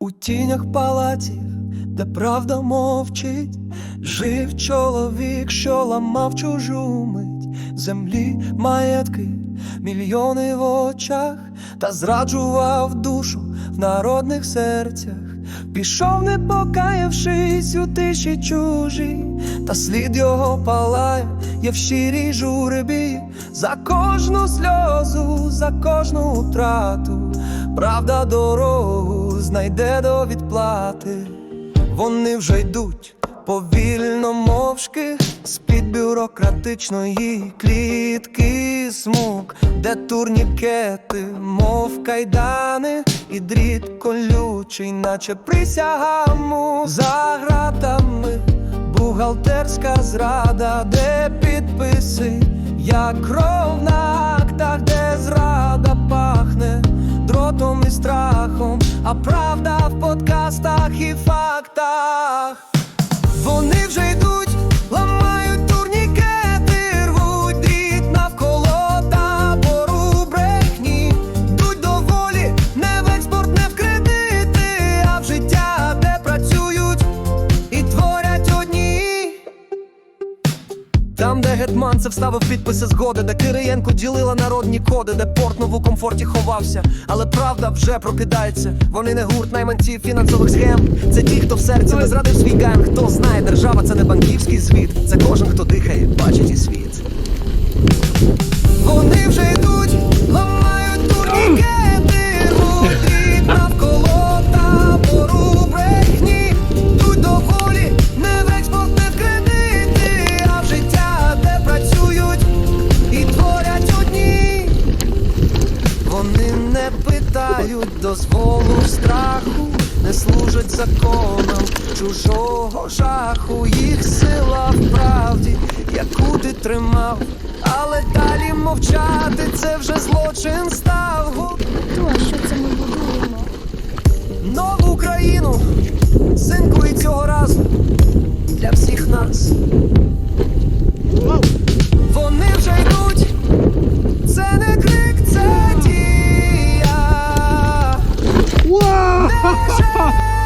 У тінях палаців, де правда мовчить, жив чоловік, що ламав чужу мить, землі, маєтки, мільйони в очах, та зраджував душу в народних серцях. Пішов, не покаявшись у тиші чужій, та слід його палає, є в щирій журбі, за кожну сльозу, за кожну втрату, правда дорогу знайде до відплати. Вони вже йдуть повільно мовчки з-під бюрократичної клітки смук, де турнікети, мов кайдани, і дріт колючий, наче присягаму за гратами, бухгалтерська зрада, де підписи, як кров на актах, де подкастах і фактах. Там, де це ставив підписи згоди, де Кириєнко ділила народні коди, де Портнов у комфорті ховався, але правда вже прокидається. Вони не гурт найманців фінансових схем. Це ті, хто в серці не зрадив свій ганг. Хто знає, держава це не банківський звіт. Це кожен, хто дихає, не питають дозволу страху, не служать законам чужого жаху, їх сила в правді, яку ти тримав, але далі мовчати це вже злочин став. 哈哈哈